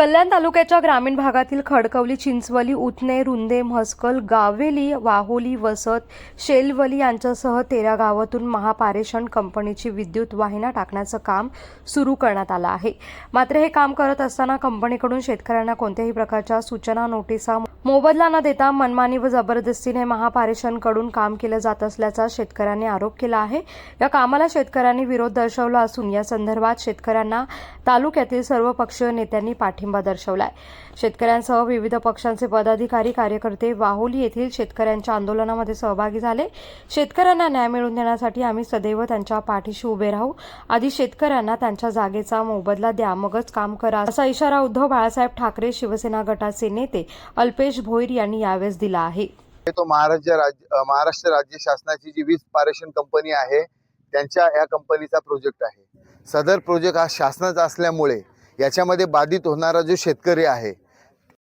कल्याण तालुक्याच्या ग्रामीण भागातील खडकवली चिंचवली उतने रुंदे म्हसकल गावेली वाहोली वसत शेलवली यांच्यासह तेरा गावातून महापारेषण कंपनीची विद्युत वाहिना टाकण्याचं काम सुरू करण्यात आलं आहे. मात्र हे काम करत असताना कंपनीकडून शेतकऱ्यांना कोणत्याही प्रकारच्या सूचना नोटिसा मोबदला न देता मनमानी व जबरदस्तीने महापारेषणकडून काम केलं जात असल्याचा शेतकऱ्यांनी आरोप केला आहे. या कामाला शेतकऱ्यांनी विरोध दर्शवला असून या संदर्भात शेतकऱ्यांना तालुक्यातील सर्व पक्षीय नेत्यांनी पाठिंबा दर्शवलाय. शेतकऱ्यांसह विविध पक्षांचे पदाधिकारी कार्यकर्ते वाहोली येथील शेतकऱ्यांच्या आंदोलनामध्ये सहभागी झाले. शेतकऱ्यांना न्याय मिळवून देण्यासाठी आम्ही सदैव त्यांच्या पाठीशी उभे राहू. आधी शेतकऱ्यांना त्यांच्या जागेचा मोबदला द्या मगच काम करा असा इशारा उद्धव बाळासाहेब ठाकरे शिवसेना गटाचे नेते अल्पेश भोईर यांनी यावेळेस दिला आहे. तो महाराष्ट्र राज्य महाराष्ट्र राज्य शासनाची जी वीज पारेषण कंपनी आहे त्यांच्या या कंपनीचा प्रोजेक्ट आहे. सदर प्रोजेक्ट हा शासनाचा असल्यामुळे याच्यामध्ये बाधित होणारा जो शेतकरी आहे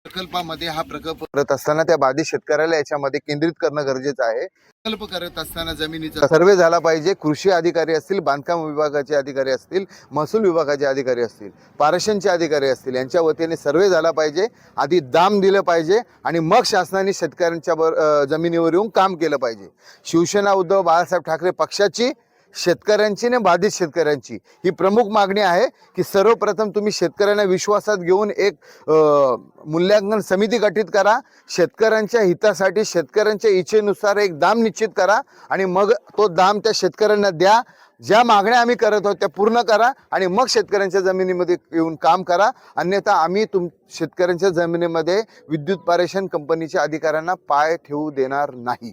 प्रकल्पामध्ये हा प्रकल्प करत असताना त्या बाधित शेतकऱ्याला याच्यामध्ये केंद्रित करणं गरजेचं आहे. प्रकल्प करत असताना जमिनीचा सर्वे झाला पाहिजे. कृषी अधिकारी असतील बांधकाम विभागाचे अधिकारी असतील महसूल विभागाचे अधिकारी असतील पारेषणचे अधिकारी असतील यांच्या वतीने सर्वे झाला पाहिजे. आधी दाम दिलं पाहिजे आणि मग शासनाने शेतकऱ्यांच्या अ, जमिनीवर येऊन काम केलं पाहिजे. शिवसेना उद्धव बाळासाहेब ठाकरे पक्षाची शेतकऱ्यांची आणि बाधित शेतकऱ्यांची. ही प्रमुख मागणी आहे की सर्वप्रथम तुम्ही शेतकऱ्यांना विश्वासात घेऊन एक मूल्यांकन समिती गठीत करा. शेतकऱ्यांच्या हितासाठी शेतकऱ्यांच्या इच्छेनुसार एक दाम निश्चित करा आणि मग तो दाम त्या शेतकऱ्यांना द्या. ज्या मागण्या आम्ही करत आहोत त्या पूर्ण करा आणि मग शेतकऱ्यांच्या जमिनीमध्ये येऊन काम करा. अन्यथा आम्ही तुम शेतकऱ्यांच्या जमिनीमध्ये विद्युत पारेषण कंपनीच्या अधिकाऱ्यांना पाय ठेवू देणार नाही.